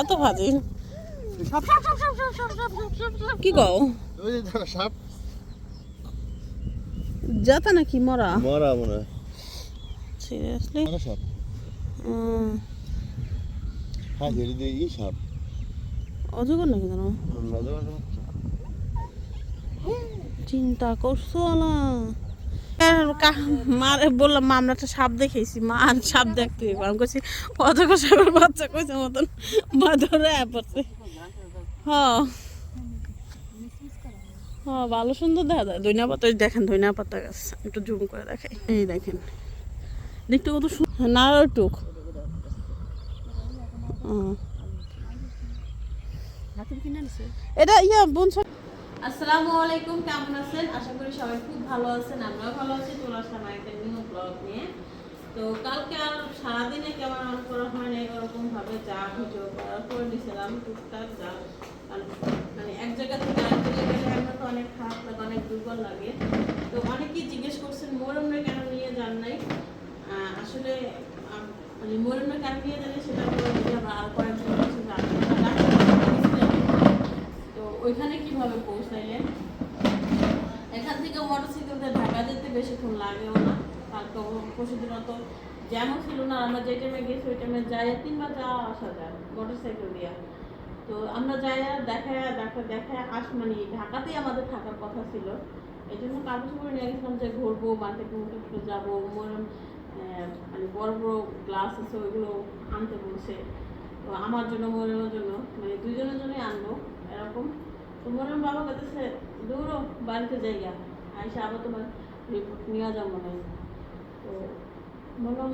এত ভাজি কি গো যাতা নাকি মরা? মরা মনে সিরিয়াসলি হ্যাঁ ধীরে ধীরে ই সাপ। অজগর নাকি জানো চিন্তা করছ আলা। মারে বললাম মা আমরা একটা সাপ দেখেছি মা আর সাপ দেখতে। আমি কইছি অজগর সাপের বাচ্চা কইছে মতন মা ধরে পড়ছে। হ। হ ভালো সুন্দর দেখা যায়। ধনিয়া পাতা দেখেন ধনিয়া পাতা গাছ একটু জুম করে দেখাই। এই দেখেন দেখতে কত সুন্দর নাড়ার টুক এটা ইয়া বোন আসসালামু আলাইকুম, কেমন আছেন? আশা করি সবাই খুব ভালো আছেন, আমরাও ভালো আছি। চলে আসলাম একটা ব্লগ নিয়ে। তো কালকে আর সারাদিনে কেমন অন করা হয় না এরকম ভাবে যা ভিডিও করা করে নিয়েছিলাম টুকটাক যা। মানে এক জায়গা থেকে আরেক জায়গায় গেলে আমরা তো অনেক খারাপ লাগে, অনেক দুর্বল লাগে। তো অনেকেই জিজ্ঞেস করছেন মোরমরে কেন নিয়ে যান নাই? আসলে মানে মোরমরে কেন নিয়ে জানি সেটা করে আর কয়েকজন কিছু জানি না। তো ওইখানে কীভাবে পৌঁছাইলেন? এখান থেকে মোটরসাইকেলতে ঢাকা যেতে বেশিক্ষণ লাগেও না। কালকে পরশুদিন অত জ্যামও ছিল না। আমরা যে টাইমে গেছি, ওই টাইমে যাই তিনবার যাওয়া আসা যায় মোটরসাইকেল দিয়ে। তো আমরা যাই দেখা দেখায় আস মানে ঢাকাতেই আমাদের থাকার কথা ছিল। এই জন্য কাগজ করে নিয়ে গেছিলাম যে ঘুরবো মার্কেটে মুখে যাব মানে বড় বড় গ্লাস আছে, ওইগুলো আনতে বলছে। তো আমার জন্য, মরমের জন্য মানে দুজনের জন্যই আনব, এরকম। তো মরম বাবা কাছে দৌড়ো বাড়িতে জায়গা আইসা আবার তোমার রিপোর্ট নিয়ে যাব মনে হয়। তো বললাম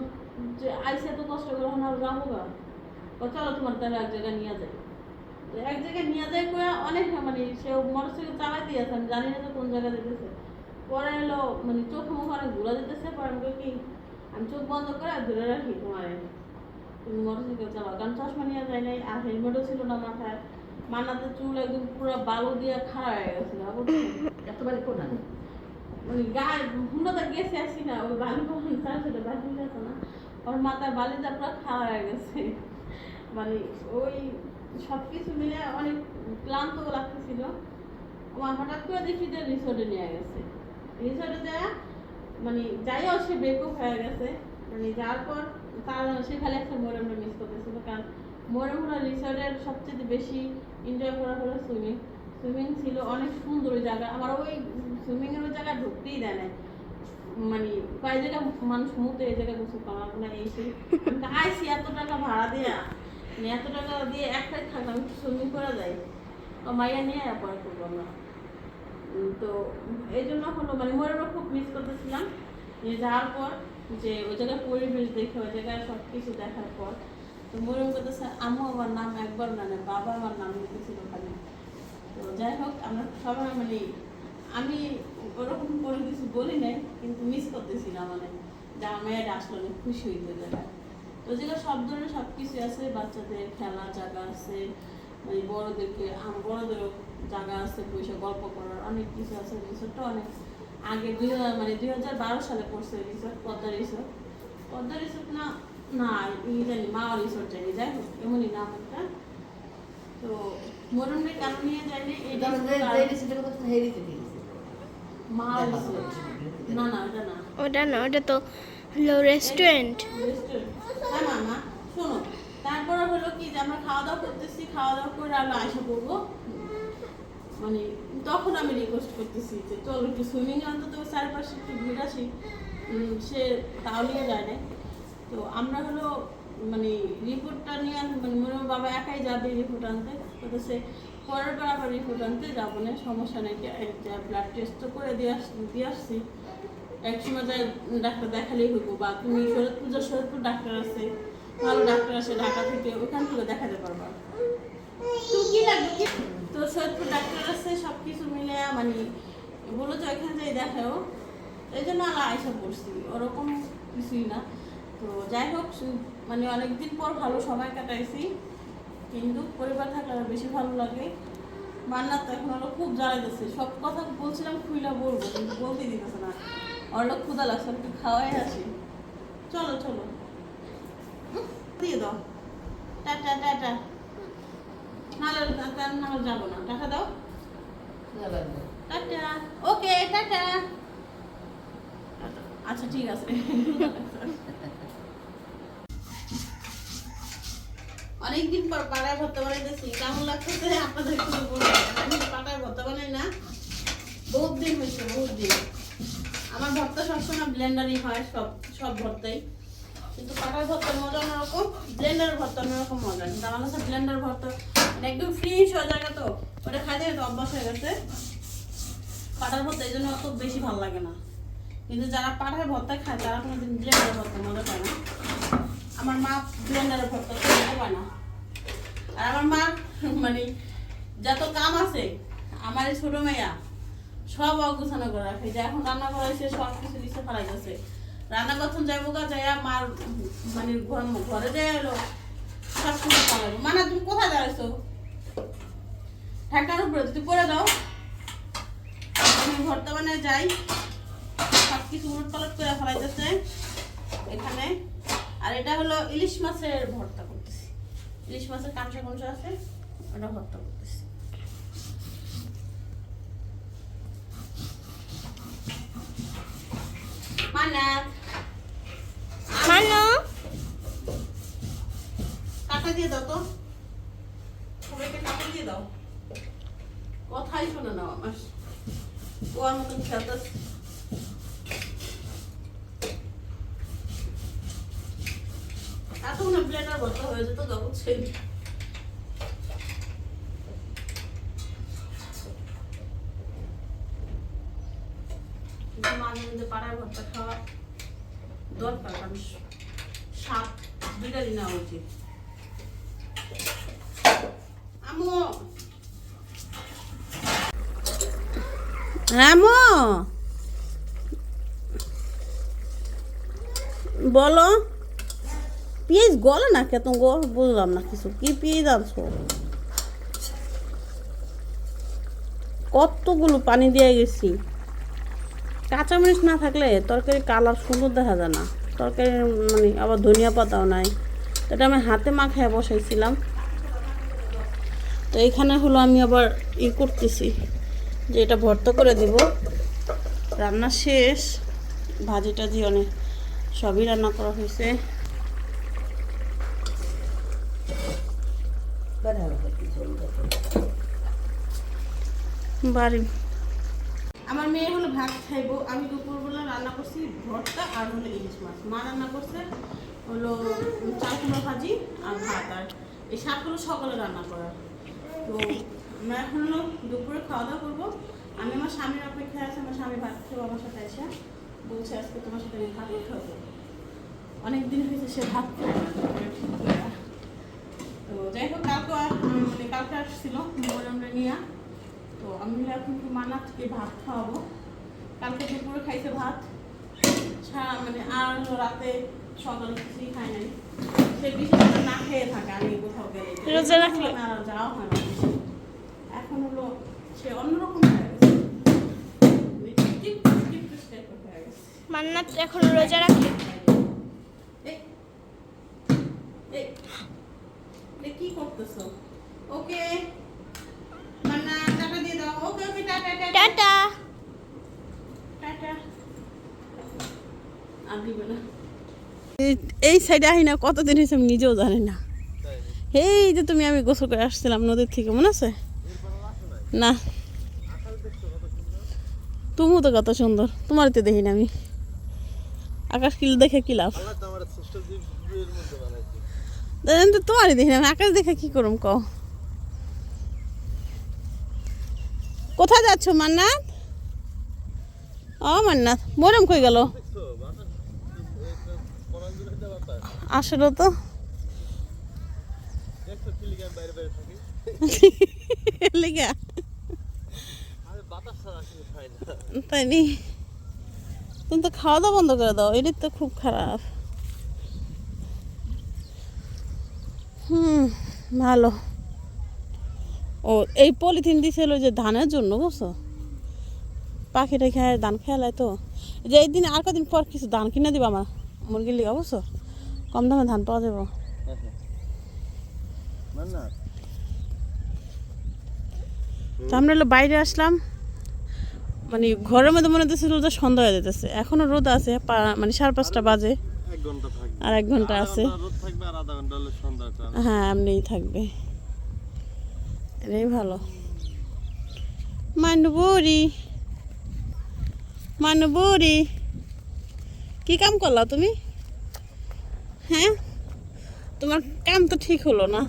যে আইসা তো কষ্ট এখন আর যাব গা। চলো তোমার তাহলে এক জায়গায় নিয়ে যাই। এক জায়গায় নিয়ে যাই করে অনেক মানে সে মোটরসাইকেল চালাই দিয়েছে আমি জানি না যে কোন জায়গায় যেতেছে। পরে এলো মানে চোখ মুখ অনেক ঘুরা যেতেছে, পরে আমি কি? আমি চোখ বন্ধ করে আর ধরে রাখি তোমার তুমি মোটরসাইকেল চালাও, কারণ চশমা নিয়ে যায় নাই, আর হেলমেটও ছিল না মাথায়। মানাতে চুল একদম পুরো বালু দিয়ে খাড়া হয়ে গেছিল এতবারে কোনা। মানে গায়ে হুন্ডাতে গেছে আসি না ওই বালু কখন তার সাথে বালু না। ওর মাথায় বালিটা পুরো খাওয়া হয়ে গেছে। মানে ওই সব কিছু মিলে অনেক ক্লান্ত লাগতেছিল। আমার হঠাৎ করে দেখি যে রিসোর্টে নিয়ে গেছে। রিসোর্টে যায় মানে যাইও সে বেকুব হয়ে গেছে। মানে যাওয়ার পর তার সে খালি একটা মোরমটা মিস করতেছিল কারণ মোরমরা রিসোর্টের সবচেয়ে বেশি এনজয় করা হলো সুইমিং সুইমিং ছিল অনেক সুন্দর জায়গা আমার ওই সুইমিং এর ওই জায়গা ঢুকতেই দেয় না। মানে কয় জায়গা মানুষ মুতে এই জায়গায় গোসল করার না আমি আইসি এত টাকা ভাড়া দেয়া। মানে এত টাকা দিয়ে একটাই থাকলাম সুইমিং করা যায়। মাইয়া নিয়ে পরে করব না তো এই জন্য হলো মানে মনে খুব মিস করতেছিলাম। যাওয়ার পর যে ওই জায়গায় পরিবেশ দেখে, ওই জায়গায় সব কিছু দেখার পর তো মনে করতেছে আম্মু আমার নাম একবার না না বাবা আমার নাম লিখেছিল ওখানে তো যাই হোক, আমরা সবাই মানে আমি ওরকম কোনো কিছু বলি নাই, কিন্তু মিস করতেছিলাম মানে যে মেয়েটা আসলে অনেক খুশি হইতে জায়গায়। তো যেগুলো সব ধরনের সব কিছু আছে, বাচ্চাদের খেলার জায়গা আছে মানে বড়োদেরকে বড়োদেরও জায়গা আছে, বসে গল্প করার অনেক কিছু আছে রিসোর্টটা অনেক আগে দুই হাজার মানে দুই হাজার বারো সালে পড়ছে resort Padma resort Padma resort না না জানি মা রিসোর্ট জানি যাই হোক এমনই নাম একটা। তো মরুণে কেন নিয়ে যায়নি? এটা মা রিসোর্ট না না ওটা না। ওটা না ওটা তো হলো রেস্টুরেন্ট হ্যাঁ মামা শোনো তারপরে হলো কি যে আমরা খাওয়া দাওয়া করতেছি খাওয়া দাওয়া করে আমরা আসা পড়ব মানে তখন আমি রিকোয়েস্ট করতেছি যে চলো একটু সুইমিং অন্তত চারপাশে একটু ঘুরে আসি। সে তাও নিয়ে যায় না তো আমরা হলো মানে রিপোর্টটা নিয়ে মানে মনে বাবা একাই যাবে রিপোর্ট আনতে তো সে পরের বার আবার রিপোর্ট আনতে যাব না, সমস্যা নেই ব্লাড টেস্ট তো করে দিয়ে দিয়ে আসছি। এক সময় যাই ডাক্তার দেখালেই হইব, বা তুমি শরৎপুর যা শরৎপুর ডাক্তার আছে, ভালো ডাক্তার আছে ঢাকা থেকে, ওখান থেকে দেখাতে পারবা। তো কি লাগবে কি? তো শরৎপুর ডাক্তার আছে সব কিছু মিলে মানে বলো ওইখানে যাই দেখাও। এই জন্য আলা আইসা পড়ছি ওরকম কিছুই না। তো যাই হোক মানে অনেকদিন পর ভালো সময় কাটাইছি কিন্তু পরিবার থাকলে আরও বেশি ভালো লাগে। মান্নার তো এখন হলো খুব জ্বালাইতেছে সব কথা বলছিলাম খুইলা বলব কিন্তু বলতে দিতেছে না। লোক ক্ষুদা লাগছে একটু খাওয়াই আসি। চলো চলো। দিয়ে দাও। টাটা টাটা নাহলে তার নাহলে যাব না। টাকা দাও। টাটা। Okay tata. আচ্ছা ঠিক আছে। অনেকদিন পর পাড়ায় ভর্তা বানাইতেছি, কেমন লাগতেছে আপনাদের একটু বলবেন আমি পাড়ায় ভর্তা বানাই না। বহুত দিন হয়েছে, বহুত দিন। আমার ভর্তা সবসময় ব্লেন্ডারই হয়, সব সব ভর্তাই। কিন্তু পাটার ভর্তার মজা অন্যরকম ব্লেন্ডারের ভর্তা অন্যরকম মজা। কিন্তু আমার কাছে ব্লেন্ডার ভর্তা মানে একদম ফ্রেশ হয়ে যায় তো, ওটা খাইতে তো অভ্যাস হয়ে গেছে। পাটার ভর্তা এই জন্য অত বেশি ভালো লাগে না। কিন্তু যারা পাটার ভর্তা খায়, তারা কোনোদিন ব্লেন্ডারের ভর্তা মজা পায় না। আমার মা ব্লেন্ডারের ভর্তা খেতে পায় না। আর আমার মা মানে যত কাম আছে, আমার ছোট মেয়া সব অগুছানো করে রাখে। যে এখন রান্না করা হয়েছে, সব কিছু নিচে ফেলাই গেছে রান্না করছেন যাইবো গা, যাইয়া মার মানে ঘর ঘরে যাই এলো, সব কিছু ফেলাইবো মানে তুমি কোথায় দাঁড়াইছো? ঠেকার উপরে, যদি পড়ে দাও। আমি ভর্তা বানায় যাই। সব কিছু উলট পালট করে ফেলাইতেছে এখানে। আর এটা হলো ইলিশ মাছের ভর্তা। ইলিশ মাছের কাঁচা কঞ্চা আছে ওটা ভর্তা করতেছি। মানাত মানো কাটা দিয়ে দাও তো। সবাইকে কাটা দিয়ে দাও। কথাই শোনে না আমার। ওর মতন খেলতেছে। ব্লেন্ডার ভর্তা হয়ে যেত তখন ছেলে কিন্তু মাঝে মধ্যে পাড়ায় ভর্তা খাওয়া দরকার কারণ সাপ দুইটারই নেওয়া উচিত আমো রামো বলো পেঁয়াজ গলে না কে? তুমি গো বুঝলাম না কিছু। কি পেঁয়াজ আনছো? কতগুলো পানি দিয়ে গেছি। কাঁচামরিচ না থাকলে তরকারি কালার সুন্দর দেখা যায় না। তরকারি মানে আবার ধনিয়া পাতাও নাই। তো এটা আমি হাতে মাখায় বসাইছিলাম। তো এইখানে হলো আমি আবার ই করতেছি যে এটা ভর্তা করে দিব। রান্না শেষ। ভাজিটা দিয়ে অনেক সবই রান্না করা হয়েছে বের হবে কিছু বাড়ি। আমার মেয়ে হলো ভাত খাইবো। আমি দুপুরবেলা রান্না করছি ভর্তা আর হলো ইলিশ মাছ। মা রান্না করছে হলো চাল কুমড়ো ভাজি আর ভাত আর এই শাকগুলো সকালে রান্না করা। তো আমরা এখন হলো দুপুরে খাওয়া দাওয়া করব। আমি আমার স্বামীর অপেক্ষায় আছে, আমার স্বামী ভাত খেয়ে আমার সাথে এসে বলছে আজকে তোমার সাথে আমি ভাত খাব। অনেক দিন হয়েছে সে ভাত। তো যাই হোক, কালকে মানে কালকে আসছিল মোবাইল নিয়ে। তো আমি এখন কি মানাতকে ভাত খাওয়াবো। কালকে দুপুরে খাইছে ভাত। সারা মানে আর রাতে সকালে কিছুই খাই নাই। সে বিশেষ না খেয়ে থাকে আমি কোথাও গেলে রোজা রাখলে? যাওয়া হয় না এখন হলো সে অন্যরকম হয়ে গেছে। মান্নাত এখন রোজা রাখে? কি করতেছো? ওকে দাও okay okay tata tata tata tata আর দিবে না এই সাইডে আহি না কতদিন হয়েছে আমি নিজেও জানি না। এই যে তুমি আমি গোসল করে আসছিলাম নদীর থেকে মনে আছে? না। তুমিও তো কত সুন্দর তোমার তো দেখি না আমি। আকাশ কিল দেখে কি লাভ? তোমারই দেখি না আমি আকাশ দেখে কি করুম কও। কোথায় যাচ্ছ, মান্নাত? ও, মান্নাত মরম কই গেল? আসলে তো। তাই নি? তুমি তো খাওয়া দাওয়া বন্ধ করে দাও, এটাই তো খুব খারাপ। হুম, ভালো। ও এই পলিথিন দিছিল যে ধানের জন্য বুঝছ? পাখিটা খেয়ে ধান খেলায় তো। যে এই দিন আর কদিন পর কিছু ধান কিনে দিবা আমার মুরগির লিগা বুঝছ? কম দামে ধান পাওয়া যাব। তো আমরা হলো বাইরে আসলাম। মানে ঘরের মধ্যে মনে হচ্ছে রোদা সন্ধ্যা হয়ে যেতেছে এখনও রোদ আছে মানে সাড়ে পাঁচটা বাজে। আর এক ঘণ্টা আছে। হ্যাঁ এমনিই থাকবে। এটাই ভালো। মানবরি মানবরি কি কাম করলা তুমি? হ্যাঁ? তোমার কাম তো ঠিক হলো না।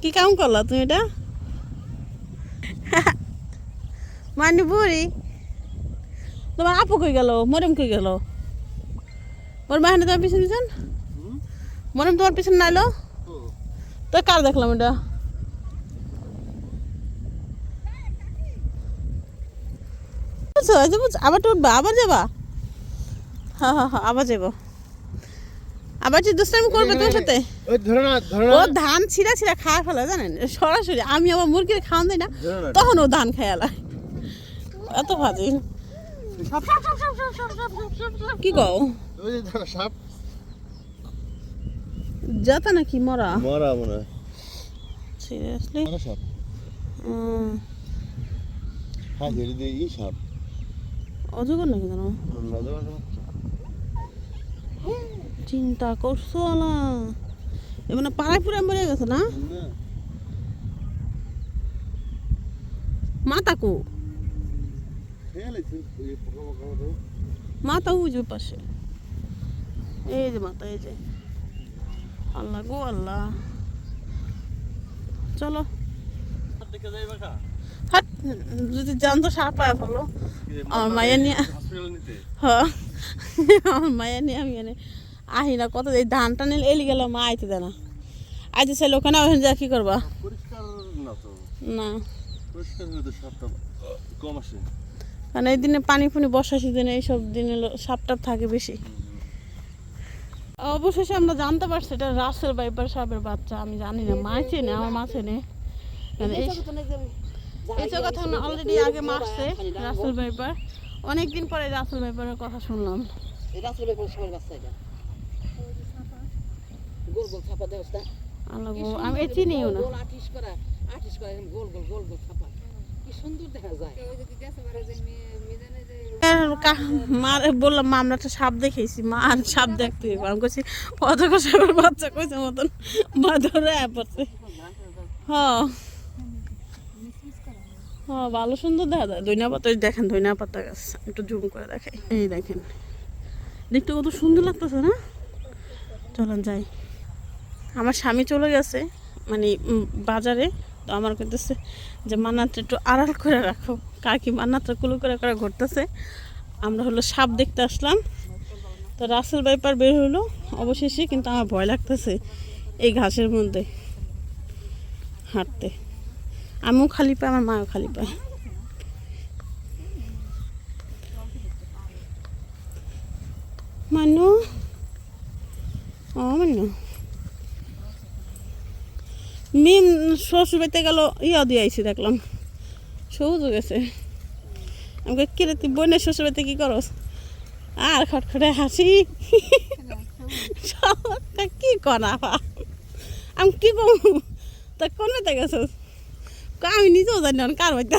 কি কাম করলা তুমি এটা? মানবরি তোমার আপু কই গেল? মরম কই গেল? ওর মাহানে তোমার পিছন পিছন? মরম তোমার পিছন নাইলো? তো কার দেখলাম এটা? বুঝছ এই যে বুঝছ, আবার উঠবা আবার যাবা? হ্যাঁ হ্যাঁ হ্যাঁ আবার যাব আবার যে দুষ্টামি করবে সাথে? ধরে ধরে ও ধান ছিঁড়া ছিঁড়া খাওয়া ফেলা জানেন? সরাসরি আমি আমার মুরগির খাওয়ান দিই না তখন ও ধান খেয়ালা এত ভাজি কি কও? ধরো যাতা নাকি মরা? মরা মনে সিরিয়াসলি সাপ। হ্যাঁ ধরে ই সাপ। অজগর নাকি জানো চিন্তা করছ না এমন পাড়ায় পুরে মরে গেছে না? মাতা কো মাতা উজু পাশে। এই যে মাতা এই যে। আল্লাহ গো আল্লাহ। চলো। দেখে যাই বাকা হাট যদি জান তো সাপ পায় ফেলো আমার মায়ের নিয়ে হ্যাঁ আমার মায়ের নিয়ে আমি এনে আহি না কত এই ধান টান এলি গেল মা আইতে দেয় না। আইতে চাইলে ওখানে ওখানে যা কি করবা? না তো। না। পরিষ্কার হলে তো সাপটা কম আসে। কারণ এই দিনে পানি ফুনি বর্ষা সিজনে এইসব দিনে হলো সাপ টাপ থাকে বেশি। অবশেষে আমরা জানতে পারছি এটা রাসেল বাইপার সাপের বাচ্চা আমি জানি না মা চেনে আমার মা চেনে। এই এই কথা অলরেডি আগে মারছে রাসেল বাইপার অনেকদিন পরে রাসেল কথা শুনলাম। রাত্রে বেপন সবার বাচ্চা এটা? গোল গোল ছাপা দেওয়া আল্লাহ আমি এই চিনিও না। গোল আটিশ করা আটিশ করা গোল গোল গোল গোল ছাপা। কি সুন্দর দেখা যায়। আর কা- মার বললাম মা আমরা একটা সাপ দেখেছি মা আর সাপ দেখতে। আমি কইছি অজগর সাপের বাচ্চা কইছে মতন। মা ধরে আয়া পড়ছে। হ হ ভালো সুন্দর দেখা যায়। ধনিয়া পাতা দেখেন ধনিয়া পাতা গাছ, একটু জুম করে দেখাই। এই দেখেন, দেখতে কত সুন্দর লাগতেছে না? চলেন যাই। আমার স্বামী চলে গেছে মানে বাজারে, তো আমার কইতেছে যে, মান্নাতটা একটু আড়াল করে রাখো। কাকি মান্নাতটা কুলো করে করে ঘুরতেছে। আমরা হলো সাপ দেখতে আসলাম। তো রাসেল বাইপার বের হলো অবশেষে কিন্তু আমার ভয় লাগতেছে এই ঘাসের মধ্যে হাঁটতে। আমিও খালি পাই, আমার মাও খালি পায়। মানু? ও মানু। মিম শ্বশুর বাড়িতে গেল, ইয়া দিয়ে আইসি দেখলাম। সবুজ গেছে। আমাকে কিরে তুই বোনের শ্বশুর বাড়িতে কি করস? আর খটখটে হাসি। কি করা? আমি কি করব তা কোন গেছস? আমি নিজেও জানি না কার বাড়িতে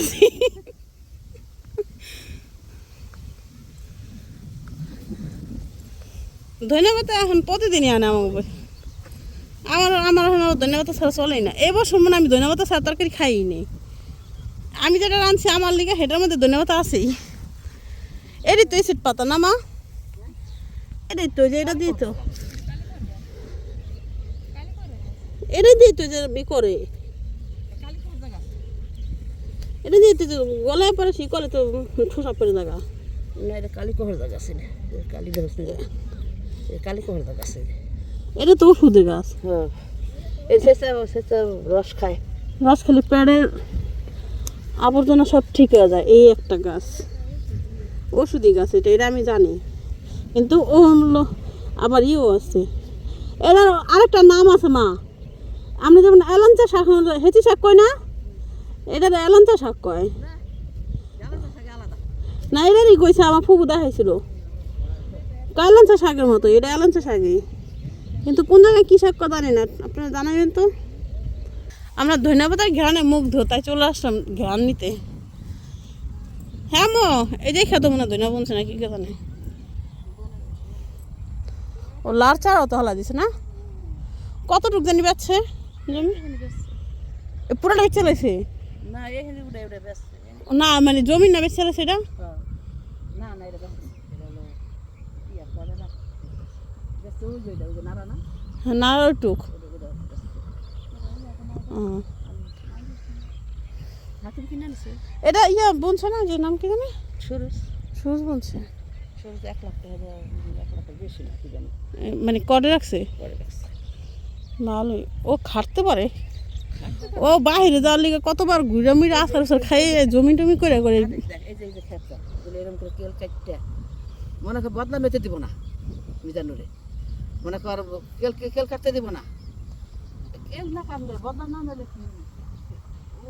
ধন্যবাদ এখন প্রতিদিনই আনে উপর আমার আমার এখন ধন্যবাদ ছাড়া চলেই না। এই বছর মনে আমি ধন্যবাদ ছাড়া তরকারি খাই নেই। আমি যেটা রাঁধছি, আমার লিগে সেটার মধ্যে ধন্যবাদ আছেই। এরই তো এসিড পাতা না, মা? এটাই তো যে এটা দিই তো। এটাই তো যে করে। এটা যে গলায় পরে করে তো ঠোসা পরে জায়গা না এটা কালি কহর জায়গা আছে না। কালি ধরস কালি কহর জায়গা আছে। এটা তো ওষুধের গাছ। হ্যাঁ। রস খায়। গাছ খালি প্যাডের আবর্জনা সব ঠিক হয়ে যায় এই একটা গাছ। ওষুধি গাছ এটা এটা আমি জানি। কিন্তু ও হলো আবার ইও আছে। এর আরেকটা নাম আছে মা। আমরা যেমন এলাঞ্চা শাক হেঁচি শাক কই না? এটা এলাঞ্চা শাক কয়। না এটারই কইছে আমার ফুবু দেখাইছিল। এলাঞ্চা শাকের মতো এটা এলাঞ্চা শাকই। কিন্তু কোন জায়গায় কী শাক কথা জানি না, আপনারা জানাবেন তো? আমরা ধন্যবাদের ঘ্রাণে মুগ্ধ, তাই চলে আসলাম ঘ্রাণ নিতে। হ্যাঁ মো, এই যে খেতো মনে ধন্যবাদ বলছে না কি কথা জানে? ও লার চারাও তো হলা দিছে না? কতটুক জানি পাচ্ছে জমি পুরোটা বেচে লাইছে? না মানে জমি না বেচে লাইছে এটা না না এটা এটা ইয়া না যে হ্যাঁ, টুক। এটা ইয়া না নাম কি জানে এক লাখ টাকা এক বেশি না কি জানি। মানে কটে রাখছে? করে রাখছে। ভালোই। ও খাটতে পারে। ও বাহিরে যাওয়ার লিগে কতবার ঘুরে মিরে আসার আসার খাইয়ে জমি টমি করে করে মনে কর বদনাম মেতে দিব না মিজানুরে। মনে কর কেল কেল কাটতে দিব না। কেল না কাটলে বদনাম না মেলে ও